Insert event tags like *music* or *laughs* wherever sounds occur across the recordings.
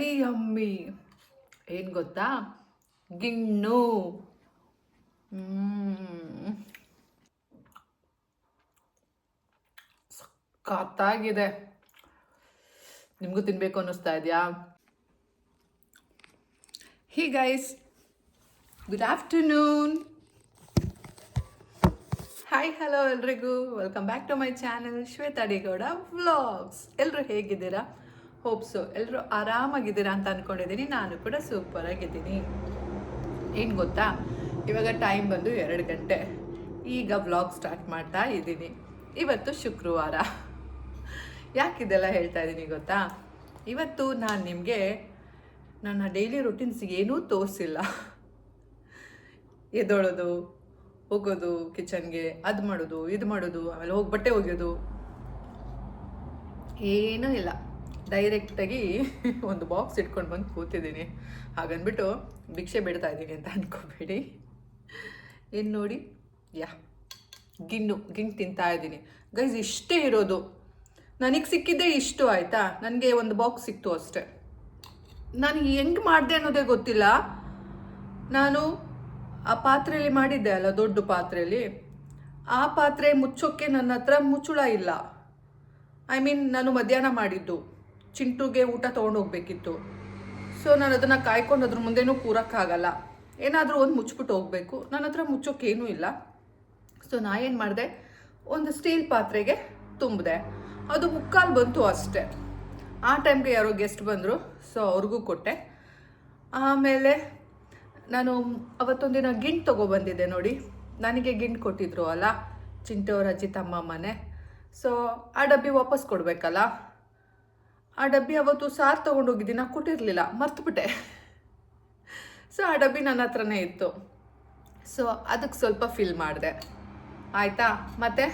Very ಅಮ್ಮಿ. ಏನು ಗೊತ್ತಾ? ಗಿಣ್ಣು. ಸಖತ್ತಾಗಿದೆ. ನಿಮಗೂ ತಿನ್ಬೇಕು ಅನ್ನಿಸ್ತಾ ಇದೆಯಾ? Hi guys good afternoon hi hello ಎಲ್ರಿಗೂ. Welcome back to my channel Shweta D Gowda vlogs ಎಲ್ಲರೂ ಹೇಗಿದ್ದೀರಾ? ಹೋಪ್ಸು ಎಲ್ಲರೂ ಆರಾಮಾಗಿದ್ದೀರಾ ಅಂತ ಅಂದ್ಕೊಂಡಿದ್ದೀನಿ ನಾನು ಕೂಡ ಸೂಪರಾಗಿದ್ದೀನಿ ಏನು ಗೊತ್ತಾ? ಇವಾಗ ಟೈಮ್ ಬಂದು ಎರಡು ಗಂಟೆ. ಈಗ ವ್ಲಾಗ್ ಸ್ಟಾರ್ಟ್ ಮಾಡ್ತಾ ಇದ್ದೀನಿ. ಇವತ್ತು ಶುಕ್ರವಾರ. ಯಾಕಿದೆಲ್ಲ ಹೇಳ್ತಾ ಇದ್ದೀನಿ ಗೊತ್ತಾ? ಇವತ್ತು ನಾನು ನಿಮಗೆ ನನ್ನ ಡೈಲಿ ರುಟೀನ್ಸ್ ಏನೂ ತೋರಿಸಿಲ್ಲ. ಎದ್ದೊಳೋದು ಹೋಗೋದು ಕಿಚನ್ಗೆ ಅದು ಮಾಡೋದು, ಇದು ಮಾಡೋದು, ಆಮೇಲೆ ಹೋಗಿ ಬಟ್ಟೆ ಒಗೆಯೋದು. ಏನೂ ಇಲ್ಲ. ಡೈರೆಕ್ಟಾಗಿ *laughs* ಒಂದು ಬಾಕ್ಸ್ ಇಟ್ಕೊಂಡು ಬಂದು ಕೂತಿದ್ದೀನಿ. ಹಾಗನ್ಬಿಟ್ಟು ಭಿಕ್ಷೆ ಬಿಡ್ತಾ ಇದ್ದೀನಿ ಅಂತ ಅನ್ಕೋಬೇಡಿ. ಇನ್ನು ನೋಡಿ? ಯಾ, ಗಿಣ್ಣು ಗಿಣ್ಣು ತಿಂತಾ ಇದ್ದೀನಿ ಗೈಸ್, ಇಷ್ಟೇ ಇರೋದು. ನನಗೆ ಸಿಕ್ಕಿದ್ದೇ ಇಷ್ಟು ಆಯಿತಾ? ನನಗೆ ಒಂದು ಬಾಕ್ಸ್ ಸಿಕ್ತು ಅಷ್ಟೆ. ನಾನು ಹೆಂಗೆ ಮಾಡಿದೆ ಅನ್ನೋದೇ ಗೊತ್ತಿಲ್ಲ. ನಾನು ಆ ಪಾತ್ರೆಯಲ್ಲಿ ಮಾಡಿದ್ದೆ ಅಲ್ಲ, ದೊಡ್ಡ ಪಾತ್ರೆಯಲ್ಲಿ. ಆ ಪಾತ್ರೆ ಮುಚ್ಚೋಕ್ಕೆ ನನ್ನ ಹತ್ರ ಮುಚ್ಚುಳ ಇಲ್ಲ. ಐ ಮೀನ್ ನಾನು ಮಧ್ಯಾಹ್ನ ಮಾಡಿದ್ದು. ಚಿಂಟುಗೆ ಊಟ ತೊಗೊಂಡು ಹೋಗ್ಬೇಕಿತ್ತು. ಸೊ ನಾನು ಅದನ್ನು ಕಾಯ್ಕೊಂಡು ಅದ್ರ ಮುಂದೆನೂ ಕೂರೋಕ್ಕಾಗಲ್ಲ. ಏನಾದರೂ ಒಂದು ಮುಚ್ಚಿಬಿಟ್ಟು ಹೋಗಬೇಕು. ನನ್ನ ಹತ್ರ ಮುಚ್ಚೋಕ್ಕೇನೂ ಇಲ್ಲ. ಸೊ ನಾ ಏನು ಮಾಡಿದೆ? ಒಂದು ಸ್ಟೀಲ್ ಪಾತ್ರೆಗೆ ತುಂಬಿದೆ. ಅದು ಮುಕ್ಕಾಲು ಬಂತು ಅಷ್ಟೇ. ಆ ಟೈಮ್ಗೆ ಯಾರೋ ಗೆಸ್ಟ್ ಬಂದರು. ಸೊ ಅವ್ರಿಗೂ ಕೊಟ್ಟೆ. ಆಮೇಲೆ ನಾನು ಅವತ್ತೊಂದಿನ ಗಿಂಟ್ ತೊಗೊಬಂದಿದ್ದೆ ನೋಡಿ. ನನಗೆ ಗಿಂಟ್ ಕೊಟ್ಟಿದ್ರು ಅಲ್ಲ ಚಿಂಟವ್ರ ಅಜ್ಜಿ ತಮ್ಮ ಮನೆ. ಸೊ ಆ ಡಬ್ಬಿ ವಾಪಸ್ ಕೊಡಬೇಕಲ್ಲ? ಆ ಡಬ್ಬಿ ಅವತ್ತು ಸಾರು ತಗೊಂಡೋಗಿದ್ದೀನಿ ನಾನು ಕೊಟ್ಟಿರಲಿಲ್ಲ, ಮರ್ತುಬಿಟ್ಟೆ. ಸೊ ಆ ಡಬ್ಬಿ ನನ್ನ ಹತ್ರನೇ ಇತ್ತು. ಸೊ ಅದಕ್ಕೆ ಸ್ವಲ್ಪ ಫಿಲ್ ಮಾಡಿದೆ. ಆಯಿತಾ? ಮತ್ತು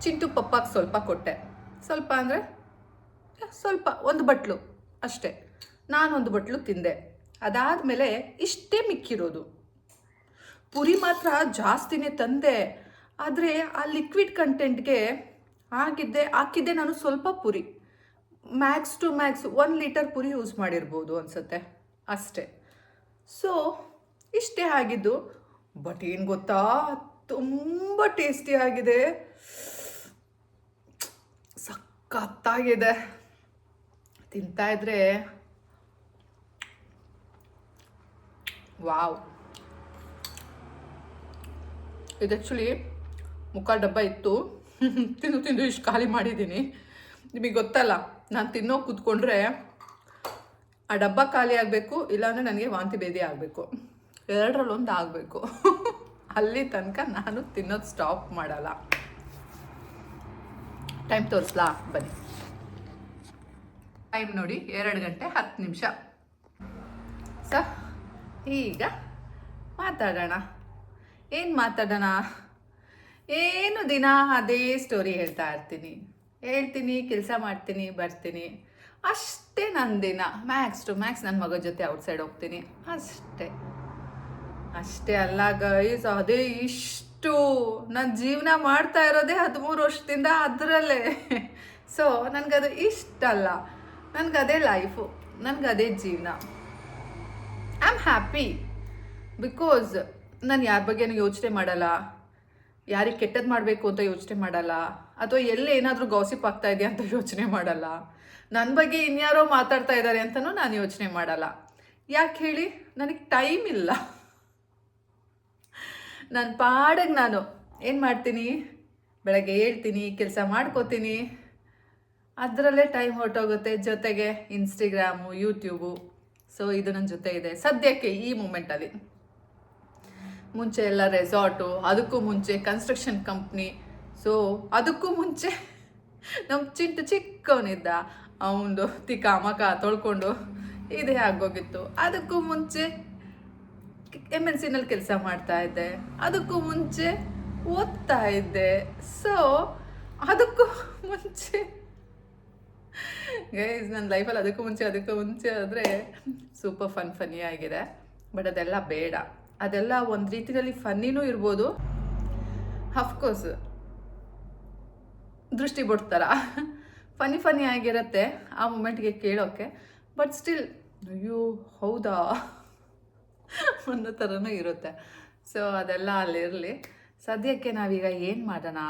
ಚಿಂಟು ಪಪ್ಪಾಗೆ ಸ್ವಲ್ಪ ಕೊಟ್ಟೆ. ಸ್ವಲ್ಪ ಅಂದರೆ ಸ್ವಲ್ಪ, ಒಂದು ಬಟ್ಲು ಅಷ್ಟೇ. ನಾನೊಂದು ಬಟ್ಲು ತಿಂದೆ. ಅದಾದಮೇಲೆ ಇಷ್ಟೇ ಮಿಕ್ಕಿರೋದು. ಪುರಿ ಮಾತ್ರ ಜಾಸ್ತಿನೇ ತಂದೆ. ಆದರೆ ಆ ಲಿಕ್ವಿಡ್ ಕಂಟೆಂಟ್ಗೆ ಆಗಿದ್ದೆ, ಹಾಕಿದ್ದೆ ನಾನು ಸ್ವಲ್ಪ Puri. Max to max one litre Puri use ಮಾಡಿರ್ಬೋದು ಅನಿಸುತ್ತೆ. ಅಷ್ಟೇ. ಸೊ ಇಷ್ಟೇ ಆಗಿದ್ದು ಬಟ್ ಏನು ಗೊತ್ತಾ? ತುಂಬ ಟೇಸ್ಟಿ ಆಗಿದೆ. ಸಖತ್ತಾಗಿದೆ. ತಿಂತಾ ಇದ್ರೆ ವಾವ್. ಇದು ಆ್ಯಕ್ಚುಲಿ ಮುಕ್ಕಾಲು ಡಬ್ಬ ಇತ್ತು. *laughs* ತಿಂದು ತಿಂದು ಇಷ್ಟು ಖಾಲಿ ಮಾಡಿದ್ದೀನಿ. ನಿಮಗೆ ಗೊತ್ತಲ್ಲ, ನಾನು ತಿನ್ನೋ ಕೂತ್ಕೊಂಡ್ರೆ ಆ ಡಬ್ಬ ಖಾಲಿ ಆಗಬೇಕು, ಇಲ್ಲಾಂದರೆ ನನಗೆ ವಾಂತಿ ಭೇದಿ ಆಗಬೇಕು. ಎರಡರಲ್ಲೊಂದು ಆಗಬೇಕು. ಅಲ್ಲಿ ತನಕ ನಾನು ತಿನ್ನೋದು ಸ್ಟಾಪ್ ಮಾಡಲ್ಲ. ಟೈಮ್ ತೋರಿಸ್ಲಾ? ಬನ್ನಿ. ಟೈಮ್ ನೋಡಿ, ಎರಡು ಗಂಟೆ ಹತ್ತು ನಿಮಿಷ. ಸ ಈಗ ಮಾತಾಡೋಣ. ಏನು ಮಾತಾಡೋಣ? ಏನು ದಿನ ಅದೇ ಸ್ಟೋರಿ ಹೇಳ್ತಾ ಇರ್ತೀನಿ. ಹೇಳ್ತೀನಿ, ಕೆಲಸ ಮಾಡ್ತೀನಿ, ಬರ್ತೀನಿ. ಅಷ್ಟೇ ನನ್ನ ದಿನ. ಮ್ಯಾಕ್ಸ್ ಟು ಮ್ಯಾಕ್ಸ್ ನನ್ನ ಮಗನ ಜೊತೆ ಔಟ್ಸೈಡ್ ಹೋಗ್ತೀನಿ. ಅಷ್ಟೇ. ಅಷ್ಟೇ ಅಲ್ಲ ಗೈಸ್ ಅದೇ ಇಷ್ಟು. ನನ್ನ ಜೀವನ ಮಾಡ್ತಾ ಇರೋದೇ ಹದಿಮೂರು ವರ್ಷದಿಂದ ಅದರಲ್ಲೇ. ಸೊ ನನಗದು ಇಷ್ಟ ಅಲ್ಲ. ನನಗದೇ ಲೈಫು ನನಗದೇ ಜೀವನ. ಐ ಆಮ್ ಹ್ಯಾಪಿ ಬಿಕಾಸ್ ನಾನು ಯಾರ ಬಗ್ಗೆನೂ ಯೋಚನೆ ಮಾಡಲ್ಲ. ಯಾರಿಗೆ ಕೆಟ್ಟದ್ದು ಮಾಡಬೇಕು ಅಂತ ಯೋಚನೆ ಮಾಡಲ್ಲ. ಅಥವಾ ಎಲ್ಲಿ ಏನಾದರೂ ಗಾಸಿಪ್ ಆಗ್ತಾ ಇದೆಯಾ ಅಂತ ಯೋಚನೆ ಮಾಡಲ್ಲ. ನನ್ನ ಬಗ್ಗೆ ಇನ್ಯಾರೋ ಮಾತಾಡ್ತಾ ಇದ್ದಾರೆ ಅಂತಲೂ ನಾನು ಯೋಚನೆ ಮಾಡಲ್ಲ. ಯಾಕೆ ಹೇಳಿ? ನನಗೆ ಟೈಮ್ ಇಲ್ಲ. ನನ್ನ ಪಾಡಿಗೆ ನಾನು ಏನು ಮಾಡ್ತೀನಿ? ಬೆಳಗ್ಗೆ ಹೇಳ್ತೀನಿ, ಕೆಲಸ ಮಾಡ್ಕೋತೀನಿ. ಅದರಲ್ಲೇ ಟೈಮ್ ಹೊರಟೋಗುತ್ತೆ. ಜೊತೆಗೆ ಇನ್ಸ್ಟಾಗ್ರಾಮು ಯೂಟ್ಯೂಬು ಸೊ ಇದು ನನ್ನ ಜೊತೆ ಇದೆ. ಸದ್ಯಕ್ಕೆ ಈ ಮೂಮೆಂಟಲ್ಲಿ ಮುಂಚೆ ಎಲ್ಲ ರೆಸಾರ್ಟು ಅದಕ್ಕೂ ಮುಂಚೆ ಕನ್ಸ್ಟ್ರಕ್ಷನ್ ಕಂಪ್ನಿ ಸೊ ಅದಕ್ಕೂ ಮುಂಚೆ *laughs* ನಮ್ಮ ಚಿಂಟು ಚಿಕ್ಕವನಿದ್ದ. ಅವನದು ತಿಕ್ಕ ಮಕ ತೊಳ್ಕೊಂಡು ಇದೇ ಆಗೋಗಿತ್ತು ಅದಕ್ಕೂ ಮುಂಚೆ ಎಂ ಎನ್ ಸಿನಲ್ಲಿ ಕೆಲಸ ಮಾಡ್ತಾ ಇದ್ದೆ. ಅದಕ್ಕೂ ಮುಂಚೆ ಓದ್ತಾ ಇದ್ದೆ. ಸೊ ಅದಕ್ಕೂ ಮುಂಚೆ ಗೈಸ್ ನನ್ನ ಲೈಫಲ್ಲಿ ಅದಕ್ಕೂ ಮುಂಚೆ ಅದಕ್ಕೂ ಮುಂಚೆ ಆದರೆ ಸೂಪರ್ ಫನ್ ಫನ್ನಿ ಆಗಿದೆ. ಬಟ್ ಅದೆಲ್ಲ ಬೇಡ. ಅದೆಲ್ಲ ಒಂದು ರೀತಿಯಲ್ಲಿ ಫನ್ನಿನೂ ಇರ್ಬೋದು. ಅಫ್ಕೋರ್ಸ್ ದೃಷ್ಟಿ ಬಿಡ್ತಾರ? ಫನಿ ಫನಿ ಆಗಿರುತ್ತೆ ಆ ಮೂಮೆಂಟ್ಗೆ ಕೇಳೋಕ್ಕೆ ಬಟ್ ಸ್ಟಿಲ್ ಅಯ್ಯೋ, ಹೌದಾ? ಅನ್ನೋ ಥರನೂ ಇರುತ್ತೆ. ಸೊ ಅದೆಲ್ಲ ಅಲ್ಲಿರಲಿ ಸದ್ಯಕ್ಕೆ ನಾವೀಗ ಏನು ಮಾಡೋಣ?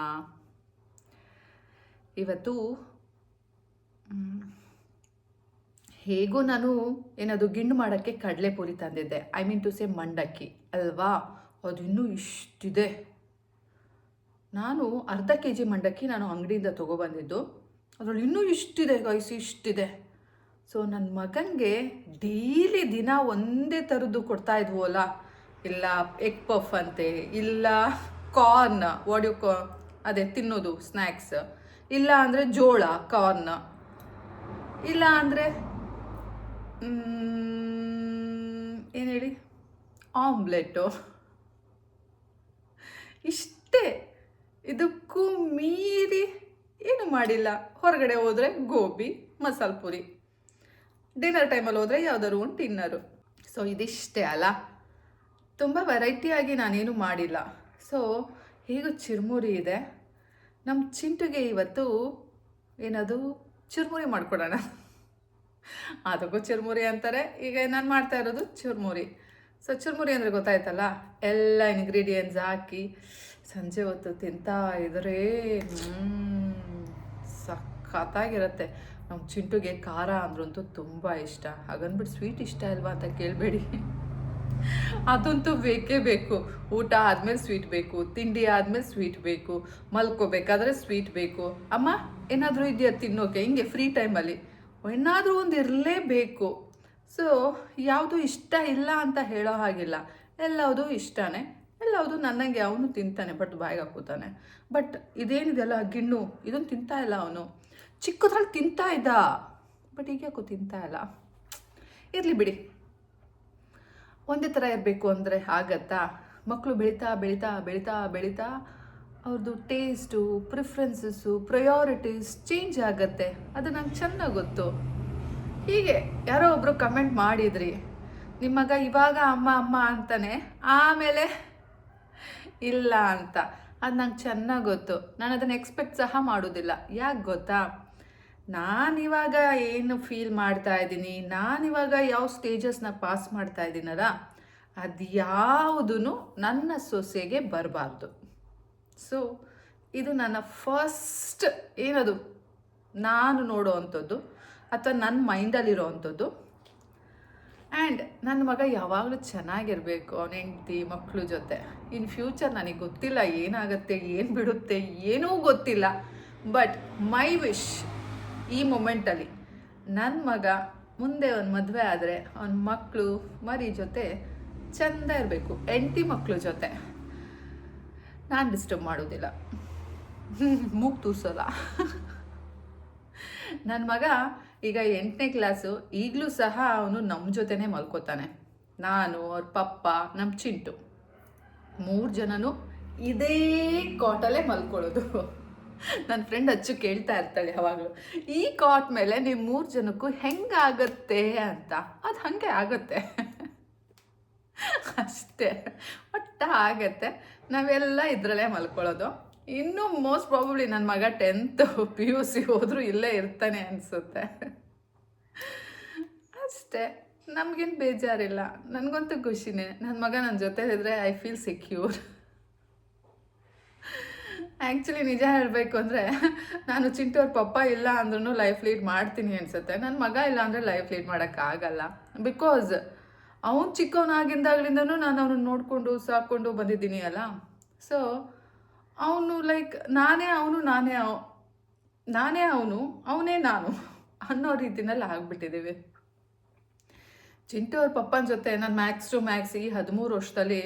ಇವತ್ತು ಹೇಗೂ ನಾನು ಏನದು ಗಿಂಡು ಮಾಡೋಕ್ಕೆ ಕಡಲೆಪುರಿ ತಂದಿದ್ದೆ. ಐ ಮೀನ್ ಟು ಸೇ ಮಂಡಕ್ಕಿ, ಅಲ್ವಾ? ಅದು ಇನ್ನೂ ಇಷ್ಟಿದೆ. ನಾನು ಅರ್ಧ ಕೆ ಜಿ ಮಂಡಕ್ಕಿ ನಾನು ಅಂಗಡಿಯಿಂದ ತೊಗೊಬಂದಿದ್ದು ಅದರಲ್ಲಿ ಇನ್ನೂ ಇಷ್ಟಿದೆ ಗೈಸ್ ಇಷ್ಟಿದೆ. ಸೊ ನನ್ನ ಮಗನಿಗೆ ಡೈಲಿ ದಿನ ಒಂದೇ ಥರದ್ದು ಕೊಡ್ತಾ ಇದ್ವಲ್ಲ? ಇಲ್ಲ ಎಗ್ ಪಫ್ ಅಂತೆ, ಇಲ್ಲ ಕಾರ್ನ್ ವಾಡ್ಯು ಕಾ ಅದೇ ತಿನ್ನೋದು ಸ್ನ್ಯಾಕ್ಸ್ ಇಲ್ಲ ಅಂದರೆ ಜೋಳ ಕಾರ್ನ್ ಇಲ್ಲ ಅಂದರೆ ಏನು ಹೇಳಿ? ಆಮ್ಲೆಟ್ಟು ಇಷ್ಟೇ. ಇದಕ್ಕೂ ಮೀರಿ ಏನು ಮಾಡಿಲ್ಲ. ಹೊರಗಡೆ ಹೋದರೆ ಗೋಬಿ, ಮಸಾಲೆ ಪುರಿ. ಡಿನ್ನರ್ ಟೈಮಲ್ಲಿ ಹೋದರೆ ಯಾವ್ದಾದ್ರು ಒಂದು ಡಿನ್ನರು ಸೊ ಇದಿಷ್ಟೇ ಅಲ್ಲ. ತುಂಬ ವೆರೈಟಿಯಾಗಿ ನಾನೇನು ಮಾಡಿಲ್ಲ. ಸೊ ಹೇಗೂ ಚಿರ್ಮುರಿ ಇದೆ. ನಮ್ಮ ಚಿಂಟುಗೆ ಇವತ್ತು ಏನದು? ಚುರ್ಮುರಿ ಮಾಡಿಕೊಡೋಣ. ಅದಕ್ಕೂ ಚುರ್ಮುರಿ ಅಂತಾರೆ. ಈಗ ನಾನು ಮಾಡ್ತಾ ಇರೋದು ಚುರ್ಮುರಿ. ಸೊ ಚುರ್ಮುರಿ ಅಂದರೆ ಗೊತ್ತಾಯ್ತಲ್ಲ? ಎಲ್ಲ ಇಂಗ್ರೀಡಿಯೆಂಟ್ಸ್ ಹಾಕಿ ಸಂಜೆ ಹೊತ್ತು ತಿಂತಾ ಇದ್ರೆ ಸಖತ್ತಾಗಿರುತ್ತೆ. ನಮ್ಮ ಚಿಂಟುಗೆ ಖಾರ ಅಂದ್ರಂತೂ ತುಂಬ ಇಷ್ಟ. ಹಾಗನ್ಬಿಟ್ಟು ಸ್ವೀಟ್ ಇಷ್ಟ ಇಲ್ವಾ ಅಂತ ಕೇಳಬೇಡಿ. ಅದಂತೂ ಬೇಕೇ ಬೇಕು. ಊಟ ಆದಮೇಲೆ ಸ್ವೀಟ್ ಬೇಕು, ತಿಂಡಿ ಆದಮೇಲೆ ಸ್ವೀಟ್ ಬೇಕು, ಮಲ್ಕೋಬೇಕಾದ್ರೆ ಸ್ವೀಟ್ ಬೇಕು. ಅಮ್ಮ, ಏನಾದರೂ ಇದೆಯಾ ತಿನ್ನೋಕೆ? ಹಿಂಗೆ ಫ್ರೀ ಟೈಮಲ್ಲಿ. ಏನಾದರೂ ಒಂದು ಇರಲೇಬೇಕು. ಸೊ, ಯಾವುದು ಇಷ್ಟ ಇಲ್ಲ ಅಂತ ಹೇಳೋ ಹಾಗಿಲ್ಲ. ಎಲ್ಲವುದು ಇಷ್ಟನೇ. ಎಲ್ಲವುದು ನನ್ನಂಗೆ, ಅವನು ತಿಂತಾನೆ, ಬಟ್ ಬಾಯಿಗೆ ಹಾಕೋತಾನೆ ಬಟ್ ಇದೇನಿದೆಲ್ಲ ಗಿಣ್ಣು, ಇದನ್ನು ತಿಂತಾ ಇಲ್ಲ ಅವನು. ಚಿಕ್ಕದ್ರಲ್ಲಿ ತಿಂತಾ ಇದ್ದ, ಬಟ್ ಈಗ ಯಾಕೋ ತಿಂತಾ ಇಲ್ಲ. ಇರಲಿ ಬಿಡಿ. ಒಂದೇ ಥರ ಇರಬೇಕು ಅಂದರೆ ಆಗತ್ತಾ? ಮಕ್ಕಳು ಬೆಳೀತಾ ಬೆಳೀತಾ ಬೆಳೀತಾ ಬೆಳೀತಾ ಅವ್ರದ್ದು ಟೇಸ್ಟು, ಪ್ರಿಫ್ರೆನ್ಸಸ್ಸು, ಪ್ರಯಾರಿಟೀಸ್ ಚೇಂಜ್ ಆಗತ್ತೆ. ಅದು ನಂಗೆ ಚೆನ್ನಾಗಿ ಗೊತ್ತು. ಹೀಗೆ ಯಾರೋ ಒಬ್ಬರು ಕಮೆಂಟ್ ಮಾಡಿದ್ರಿ. ನಿಮ್ಮ ಮಗ ಇವಾಗ ಅಮ್ಮ ಅಮ್ಮ ಅಂತಾನೆ. ಆಮೇಲೆ ಇಲ್ಲ ಅಂತ. ಅದು ನಂಗೆ ಚೆನ್ನಾಗಿ ಗೊತ್ತು. ನಾನು ಅದನ್ನು ಎಕ್ಸ್ಪೆಕ್ಟ್ ಸಹ ಮಾಡೋದಿಲ್ಲ. ಯಾಕೆ ಗೊತ್ತಾ? ನಾನಿವಾಗ ಏನು ಫೀಲ್ ಮಾಡ್ತಾ ಇದ್ದೀನಿ? ನಾನಿವಾಗ ಯಾವ ಸ್ಟೇಜಸ್ನ ಪಾಸ್ ಮಾಡ್ತಾ ಇದ್ದೀನಲ್ಲ, ಅದು ಯಾವುದೂ ನನ್ನ ಸೊಸೆಗೆ ಬರಬಾರ್ದು. ಸೊ ಇದು ನನ್ನ ಫಸ್ಟ್ ಏನದು? ನಾನು ನೋಡೋ ಅಂಥದ್ದು ಅಥವಾ ನನ್ನ ಮೈಂಡಲ್ಲಿರೋ ಅಂಥದ್ದು. ಆ್ಯಂಡ್ ನನ್ನ ಮಗ ಯಾವಾಗಲೂ ಚೆನ್ನಾಗಿರಬೇಕು. ಅವನ ಹೆಂಡತಿ ಮಕ್ಕಳು ಜೊತೆ. ಇನ್ ಫ್ಯೂಚರ್ ನನಗೆ ಗೊತ್ತಿಲ್ಲ ಏನಾಗುತ್ತೆ, ಏನು ಬಿಡುತ್ತೆ, ಏನೂ ಗೊತ್ತಿಲ್ಲ. ಬಟ್ ಮೈ ವಿಶ್ ಈ ಮೊಮೆಂಟಲ್ಲಿ ನನ್ನ ಮಗ ಮುಂದೆ ಒಂದು ಮದುವೆ ಆದರೆ ಅವನ ಮಕ್ಕಳು ಮರಿ ಜೊತೆ ಚೆಂದ ಇರಬೇಕು ಎಂಟಿ ಮಕ್ಕಳು ಜೊತೆ. ನಾನು ಡಿಸ್ಟರ್ಬ್ ಮಾಡೋದಿಲ್ಲ. *laughs* ಮೂಗ್ ತೂರ್ಸೋಲ್ಲ. *laughs* ನನ್ನ ಮಗ ಈಗ ಎಂಟನೇ ಕ್ಲಾಸು ಈಗಲೂ ಸಹ ಅವನು ನಮ್ಮ ಜೊತೆನೇ ಮಲ್ಕೋತಾನೆ. ನಾನು, ಅವ್ರ ಪಪ್ಪ ನಮ್ಮ ಚಿಂಟು. ಮೂರು ಜನನು ಇದೇ ಕಾಟಲ್ಲೇ ಮಲ್ಕೊಳ್ಳೋದು. ನನ್ನ ಫ್ರೆಂಡ್ ಅಚ್ಚು ಕೇಳ್ತಾ ಇರ್ತಾಳೆ ಯಾವಾಗಲೂ, ಈ ಕಾಟ್ ಮೇಲೆ ನೀವು ಮೂರು ಜನಕ್ಕೂ ಹೆಂಗಾಗತ್ತೆ ಅಂತ? ಅದು ಹಾಗೆ ಆಗತ್ತೆ. ಅಷ್ಟೇ, ಒಟ್ಟ ಆಗತ್ತೆ. ನಾವೆಲ್ಲ ಇದರಲ್ಲೇ ಮಲ್ಕೊಳ್ಳೋದು. ಇನ್ನೂ ಮೋಸ್ಟ್ ಪ್ರಾಬಬ್ಲಿ ನನ್ನ ಮಗ ಟೆಂತ್ ಪಿ ಯು ಸಿ ಹೋದರೂ ಇಲ್ಲೇ ಇರ್ತಾನೆ ಅನಿಸುತ್ತೆ. ಅಷ್ಟೇ. ನಮಗೇನು ಬೇಜಾರಿಲ್ಲ. ನನಗಂತೂ ಖುಷಿನೇ. ನನ್ನ ಮಗ ನನ್ನ ಜೊತೆ ಇದ್ದರೆ ಐ ಫೀಲ್ ಸೆಕ್ಯೂರ್ ಆ್ಯಕ್ಚುಲಿ ನಿಜ ಹೇಳಬೇಕು ಅಂದರೆ, ನಾನು ಚಿಂಟು ಅವ್ರ ಪಪ್ಪ ಇಲ್ಲ ಅಂದ್ರೂ ಲೈಫ್ ಲೀಡ್ ಮಾಡ್ತೀನಿ ಅನಿಸುತ್ತೆ. ನನ್ನ ಮಗ ಇಲ್ಲ ಅಂದರೆ ಲೈಫ್ ಲೀಡ್ ಮಾಡೋಕ್ಕಾಗಲ್ಲ ಬಿಕಾಸ್ ಅವನು ಚಿಕ್ಕವನಾಗಿಂದಾಗಲಿಂದನೂ ನಾನು ಅವನನ್ನು ನೋಡಿಕೊಂಡು ಸಾಕೊಂಡು ಬಂದಿದ್ದೀನಿ ಅಲ್ಲ. ಸೊ ಅವನು ಲೈಕ್ ನಾನೇ ಅವನು, ನಾನೇ ನಾನೇ ಅವನು, ಅವನೇ ನಾನು ಅನ್ನೋ ರೀತಿನಲ್ಲಿ ಆಗ್ಬಿಟ್ಟಿದ್ದೀವಿ ಚಿಂಟು ಅವ್ರ ಪಪ್ಪನ ಜೊತೆ ನಾನು ಮ್ಯಾಕ್ಸ್ ಟು ಮ್ಯಾಕ್ಸ್ ಈ ಹದಿಮೂರು ವರ್ಷದಲ್ಲಿ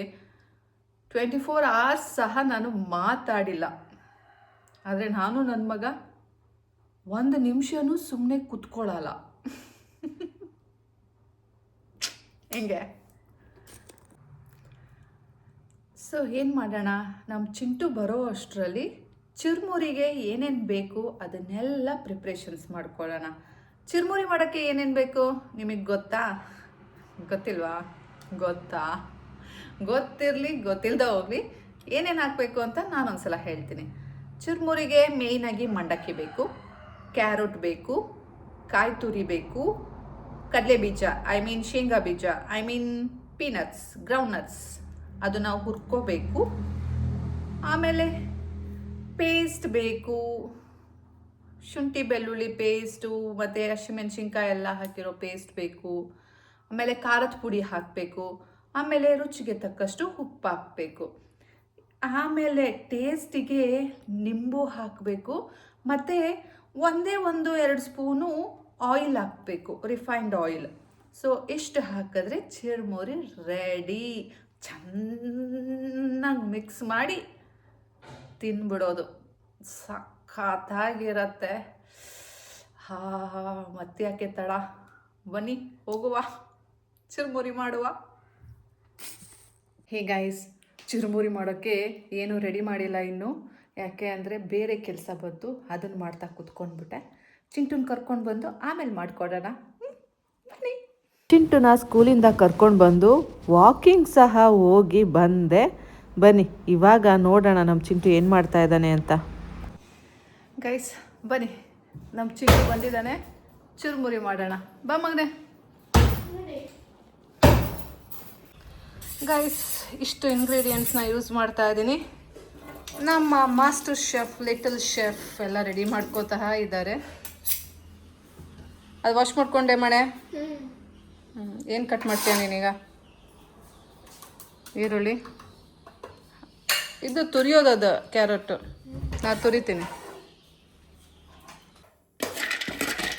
ಟ್ವೆಂಟಿ ಫೋರ್ ಅವರ್ಸ್ ಸಹ ನಾನು ಮಾತಾಡಿಲ್ಲ. ಆದರೆ ನಾನು ನನ್ನ ಮಗ ಒಂದು ನಿಮಿಷನೂ ಸುಮ್ಮನೆ ಕುತ್ಕೊಳ್ಳಲ್ಲ ಹೆಂಗೆ? ಸೊ ಏನು ಮಾಡೋಣ? ನಮ್ಮ ಚಿಂಟು ಬರೋ ಅಷ್ಟರಲ್ಲಿ ಚಿರ್ಮುರಿಗೆ ಏನೇನು ಬೇಕು ಅದನ್ನೆಲ್ಲ ಪ್ರಿಪ್ರೇಷನ್ಸ್ ಮಾಡ್ಕೊಳ್ಳೋಣ. ಚಿರ್ಮುರಿ ಮಾಡೋಕ್ಕೆ ಏನೇನು ಬೇಕು? ನಿಮಗೆ ಗೊತ್ತಾ? ಗೊತ್ತಿಲ್ವಾ? ಗೊತ್ತಾ? ಗೊತ್ತಿರಲಿ ಗೊತ್ತಿಲ್ಲದ ಹೋಗಲಿ. ಏನೇನು ಹಾಕಬೇಕು ಅಂತ ನಾನೊಂದ್ಸಲ ಹೇಳ್ತೀನಿ. ಚುರ್ಮುರಿಗೆ ಮೇಯ್ನಾಗಿ ಮಂಡಕ್ಕಿ ಬೇಕು, ಕ್ಯಾರೋಟ್ ಬೇಕು ಕಾಯಿ ತುರಿ ಬೇಕು, ಕಡಲೆ ಬೀಜ, ಐ ಮೀನ್ ಶೇಂಗಾ ಬೀಜ, ಐ ಮೀನ್ ಪೀನಟ್ಸ್, ಗ್ರೌಂಡ್ನಟ್ಸ್ ಅದು ನಾವು ಹುರ್ಕೋಬೇಕು. ಆಮೇಲೆ ಪೇಸ್ಟ್ ಬೇಕು. ಶುಂಠಿ ಬೆಳ್ಳುಳ್ಳಿ ಪೇಸ್ಟು, ಮತ್ತು ಹಸಿಮೆಣ್ಸಿನ್ಕಾಯಿ ಎಲ್ಲ ಹಾಕಿರೋ ಪೇಸ್ಟ್ ಬೇಕು. ಆಮೇಲೆ ಖಾರದ ಪುಡಿ ಹಾಕಬೇಕು, ಆಮೇಲೆ ರುಚಿಗೆ ತಕ್ಕಷ್ಟು ಉಪ್ಪು ಹಾಕಬೇಕು. ಆಮೇಲೆ ಟೇಸ್ಟಿಗೆ ನಿಂಬು ಹಾಕಬೇಕು, ಮತ್ತು ಒಂದೇ ಒಂದು ಎರಡು ಸ್ಪೂನು ಆಯಿಲ್ ಹಾಕಬೇಕು ರಿಫೈನ್ಡ್ ಆಯಿಲ್ ಸೊ ಇಷ್ಟು ಹಾಕಿದ್ರೆ ಚಿರ್ಮುರಿ ರೆಡಿ ಚೆನ್ನಾಗಿ ಮಿಕ್ಸ್ ಮಾಡಿ ತಿನ್ಬಿಡೋದು. ಸಖತ್ತಾಗಿರತ್ತೆ. ಹಾ, ಮತ್ತೆ ಯಾಕೆ ತಡ? ಬನ್ನಿ, ಹೋಗುವ. ಚುರುಮುರಿ ಮಾಡುವ. ಹೇ ಗಾಯ್ಸ್ ಚುರುಮುರಿ ಮಾಡೋಕ್ಕೆ ಏನೂ ರೆಡಿ ಮಾಡಿಲ್ಲ ಇನ್ನೂ. ಯಾಕೆ ಅಂದರೆ ಬೇರೆ ಕೆಲಸ ಬಂತು ಅದನ್ನು ಮಾಡ್ತಾ ಕುತ್ಕೊಂಡ್ಬಿಟ್ಟೆ. ಚಿಂಟುನ್ ಕರ್ಕೊಂಡು ಬಂದು ಆಮೇಲೆ ಮಾಡಿಕೊಡೋಣ. ಚಿಂಟುನ ಸ್ಕೂಲಿಂದ ಕರ್ಕೊಂಡು ಬಂದು ವಾಕಿಂಗ್ ಸಹ ಹೋಗಿ ಬಂದೆ. ಬನ್ನಿ, ಇವಾಗ ನೋಡೋಣ ನಮ್ಮ ಚಿಂಟು ಏನು ಮಾಡ್ತಾ ಇದ್ದಾನೆ ಅಂತ. ಗೈಸ್ ಬನ್ನಿ. ನಮ್ಮ ಚಿಂಟು ಬಂದಿದ್ದಾನೆ. ಚುರುಮುರಿ ಮಾಡೋಣ. ಬಾ ಮಗನೆ. ಗೈಸ್ ಇಷ್ಟು ಇಂಗ್ರೀಡಿಯೆಂಟ್ಸ್ನ ಯೂಸ್ ಮಾಡ್ತಾ ಇದ್ದೀನಿ. ನಮ್ಮ ಮಾಸ್ಟರ್ ಶೆಫ್ ಲಿಟಲ್ ಶೆಫ್ ಎಲ್ಲ ರೆಡಿ ಮಾಡ್ಕೋತಾ ಇದ್ದಾರೆ. ಅದು ವಾಶ್ ಮಾಡ್ಕೊಂಡೆ ಮಣೆ. ಏನು ಕಟ್ ಮಾಡ್ತೀಯ ನೀನೀಗ ಈರುಳ್ಳಿ. ಇದು ತುರಿಯೋದದು ಕ್ಯಾರೆಟು. ನಾನು ತುರಿತೀನಿ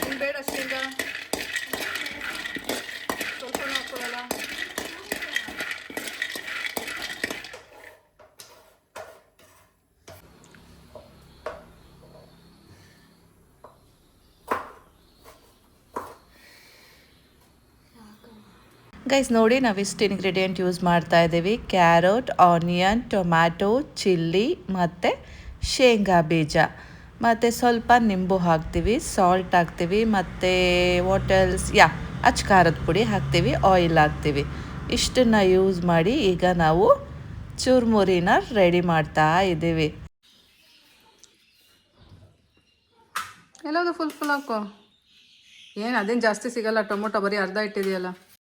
ಇನ್ನು ಬೇಡ ಶೇಂಗಾ ಸ್ವಲ್ಪ ಹಾಕೊಳ್ಳಲ್ಲ ಗೈಸ್ ನೋಡಿ ನಾವು ಇಷ್ಟು ಇಂಗ್ರೀಡಿಯೆಂಟ್ ಯೂಸ್ ಮಾಡ್ತಾ ಇದ್ದೀವಿ. ಕ್ಯಾರೋಟ್ ಆನಿಯನ್ ಟೊಮ್ಯಾಟೊ ಚಿಲ್ಲಿ ಮತ್ತು ಶೇಂಗಾ ಬೀಜ. ಮತ್ತು ಸ್ವಲ್ಪ ನಿಂಬು ಹಾಕ್ತೀವಿ ಸಾಲ್ಟ್ ಹಾಕ್ತೀವಿ, ಮತ್ತು ವಾಟಲ್ಸ್ ಯಾ ಅಚ್ ಖಾರದ ಪುಡಿ ಹಾಕ್ತೀವಿ ಆಯಿಲ್ ಹಾಕ್ತೀವಿ. ಇಷ್ಟನ್ನು ಯೂಸ್ ಮಾಡಿ ಈಗ ನಾವು ಚೂರ್ಮುರಿನ ರೆಡಿ ಮಾಡ್ತಾ ಇದ್ದೀವಿ. ಎಲ್ಲದು ಫುಲ್ ಫುಲ್ ಹಾಕೋ. ಏನು, ಅದೇನು ಜಾಸ್ತಿ ಸಿಗಲ್ಲ, ಟೊಮೊಟೊ ಬರೀ ಅರ್ಧ ಇಟ್ಟಿದೆಯಲ್ಲ?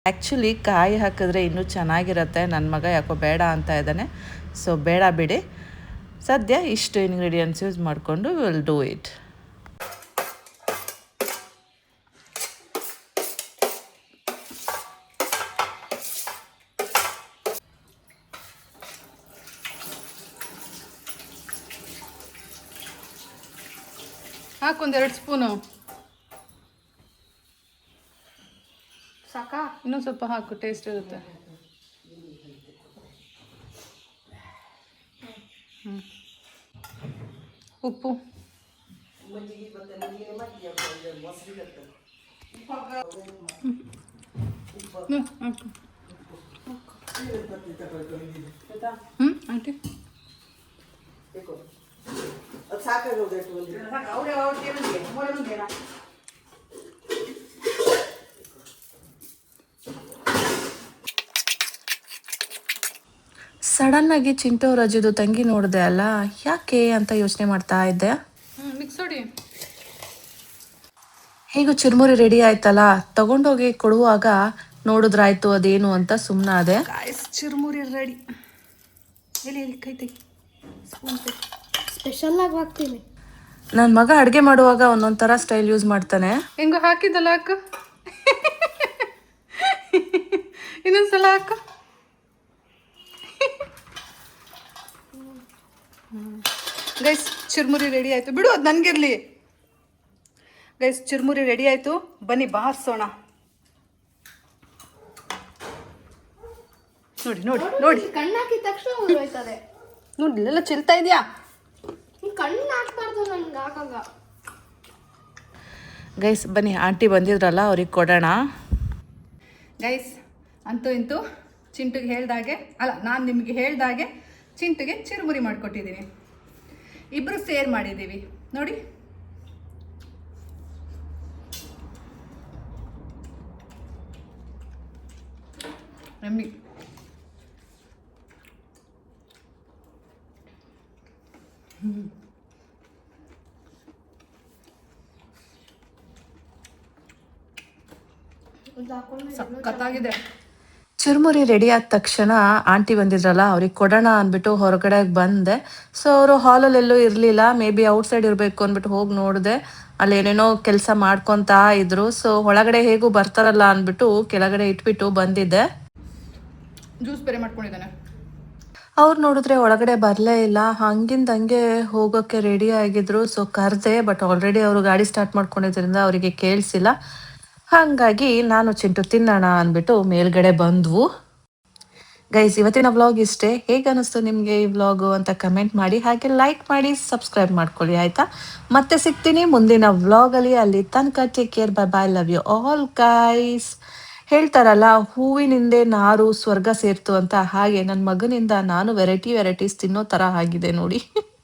ಆ್ಯಕ್ಚುಲಿ ಕಾಯಿ ಹಾಕಿದ್ರೆ ಇನ್ನೂ ಚೆನ್ನಾಗಿರುತ್ತೆ. ನನ್ನ ಮಗ ಯಾಕೋ ಬೇಡ ಅಂತ ಇದ್ದಾನೆ. ಸೊ ಬೇಡ ಬಿಡಿ. ಸದ್ಯ ಇಷ್ಟು ಇಂಗ್ರೀಡಿಯೆಂಟ್ಸ್ ಯೂಸ್ ಮಾಡಿಕೊಂಡು ವಿಲ್ ಡೂ ಇಟ್ ಹಾಕೊಂದೆರಡು ಸ್ಪೂನು ಸಾಕಾ ಇನ್ನೂ ಸ್ವಲ್ಪ ಹಾಕು ಟೇಸ್ಟ್ ಇರುತ್ತೆ. ಹ್ಮ್. ಉಪ್ಪು. ಹ್ಮ್, ಹಾಕು. ಹ್ಮ್ ಸಡನ್ನಾಗಿ ಚಿಂಟು ರಜದು ತಂಗಿ ನೋಡಿದೆ ಅಲ್ಲ ಯಾಕೆ ಅಂತ ಯೋಚನೆ ಮಾಡ್ತಾ ಇದ್ದೆ. ಹೇಗೂ ಚುರುಮುರಿ ರೆಡಿ ಆಯ್ತಲ್ಲ ತಗೊಂಡೋಗಿ ಕೊಡುವಾಗ ನೋಡಿದ್ರಾಯ್ತು ಅದೇನು ಅಂತ ಸುಮ್ಮನಾದೆ ಚುರುಮುರಿ ರೆಡಿ ಎಲ್ಲಿ ಎಲ್ಲಿ ಕೈ ತೆಗಿ. ಸ್ಪೂನ್ ತೆಗಿ. ಸ್ಪೆಷಲ್ ಆಗಿ ಹಾಕ್ತೀನಿ. ನನ್ನ ಮಗ ಅಡುಗೆ ಮಾಡುವಾಗ ಒಂದೊಂದು ಸ್ಟೈಲ್ ಯೂಸ್ ಮಾಡ್ತಾನೆ. ಹೆಂಗೋ ಹಾಕಿದ್ದಲ್ಲ ಹಾಕು. *laughs* ಇನ್ನೊಂದ್ಸಲ ಹಾಕು. ಗೈಸ್ ಚುರುಮುರಿ ರೆಡಿ ಆಯಿತು. ಬಿಡು ಅದು ನನಗಿರಲಿ. ಗೈಸ್ ಚುರುಮುರಿ ರೆಡಿ ಆಯಿತು. ಬನ್ನಿ ಬಾರಿಸೋಣ. ನೋಡಿ ನೋಡಿ ನೋಡಿ ಕಣ್ಣಾಕಿದ ತಕ್ಷಣ ನೋಡಿ ಇಲ್ಲೆಲ್ಲ ಚೆಲ್ತಾ ಇದೆಯಾ? ಕಣ್ಣು ಹಾಕ್ಬಾರ್ದು ನನ್ಗೆ ಹಾಕಾಗ. ಗೈಸ್ ಬನ್ನಿ ಆಂಟಿ ಬಂದಿದ್ರಲ್ಲ ಅವ್ರಿಗೆ ಕೊಡೋಣ. ಗೈಸ್ ಅಂತೂ ಇಂತೂ ಚಿಂಟುಗೆ ಹೇಳ್ದಾಗೆ ಅಲ್ಲ ನಾನು ನಿಮಗೆ ಹೇಳ್ದಾಗೆ ಚಿಂಟುಗೆ ಚಿರುಮುರಿ ಮಾಡಿಕೊಟ್ಟಿದ್ದೀನಿ. ಇಬ್ಬರು ಸೇರ್ ಮಾಡಿದ್ದೀವಿ. ನೋಡಿ. ರಮ್ಮಿ ಸಖತ್ತಾಗಿದೆ. ಚುರುಮುರಿ ರೆಡಿ ಆದ ತಕ್ಷಣ ಆಂಟಿ ಬಂದಿದ್ರಲ್ಲ ಅವ್ರಿಗೆ ಕೊಡೋಣ ಅಂದ್ಬಿಟ್ಟು ಹೊರಗಡೆ ಬಂದೆ. ಸೊ ಅವರು ಹಾಲಲ್ಲೆಲ್ಲೂ ಇರಲಿಲ್ಲ. ಮೇ ಬಿ ಔಟ್ಸೈಡ್ ಇರಬೇಕು ಅಂದ್ಬಿಟ್ಟು ಹೋಗಿ ನೋಡಿದೆ. ಅಲ್ಲಿ ಏನೇನೋ ಕೆಲಸ ಮಾಡ್ಕೊತಾ ಇದ್ರು. ಸೊ ಒಳಗಡೆ ಹೇಗೂ ಬರ್ತಾರಲ್ಲ ಅಂದ್ಬಿಟ್ಟು ಕೆಳಗಡೆ ಇಟ್ಬಿಟ್ಟು ಬಂದಿದ್ದೆ. ಜ್ಯೂಸ್ ಬೇರೆ ಮಾಡ್ಕೊಂಡಿದ್ದಾನೆ. ಅವ್ರು ನೋಡಿದ್ರೆ ಒಳಗಡೆ ಬರಲೇ ಇಲ್ಲ. ಹಂಗಿಂದ ಹಂಗೆ ಹೋಗೋಕ್ಕೆ ರೆಡಿ ಆಗಿದ್ರು. ಸೊ ಕರೆದೆ ಬಟ್ ಆಲ್ರೆಡಿ ಅವರು ಗಾಡಿ ಸ್ಟಾರ್ಟ್ ಮಾಡ್ಕೊಂಡಿದ್ರಿಂದ ಅವರಿಗೆ ಕೇಳಿಸಿಲ್ಲ. ಹಾಗಾಗಿ ನಾನು ಚಿಂಟು ತಿನ್ನೋಣ ಅಂದ್ಬಿಟ್ಟು ಮೇಲ್ಗಡೆ ಬಂದ್ವು. ಗೈಸ್ ಇವತ್ತಿನ ವ್ಲಾಗ್ ಇಷ್ಟೇ. ಹೇಗೆ ಅನಿಸ್ತು ನಿಮಗೆ ಈ ವ್ಲಾಗು ಅಂತ ಕಮೆಂಟ್ ಮಾಡಿ, ಹಾಗೆ ಲೈಕ್ ಮಾಡಿ ಸಬ್ಸ್ಕ್ರೈಬ್ ಮಾಡ್ಕೊಳ್ಳಿ, ಆಯಿತಾ? ಮತ್ತೆ ಸಿಗ್ತೀನಿ ಮುಂದಿನ ವ್ಲಾಗಲ್ಲಿ ಅಲ್ಲಿ. ತನಕ take care bye bye love you all guys ಹೇಳ್ತಾರಲ್ಲ, ಹೂವಿನಿಂದೆ ನಾರು ಸ್ವರ್ಗ ಸೇರ್ತು ಅಂತ. ಹಾಗೆ ನನ್ನ ಮಗನಿಂದ ನಾನು ವೆರೈಟಿ ವೆರೈಟೀಸ್ ತಿನ್ನೋ ಥರ ಆಗಿದೆ ನೋಡಿ. *laughs*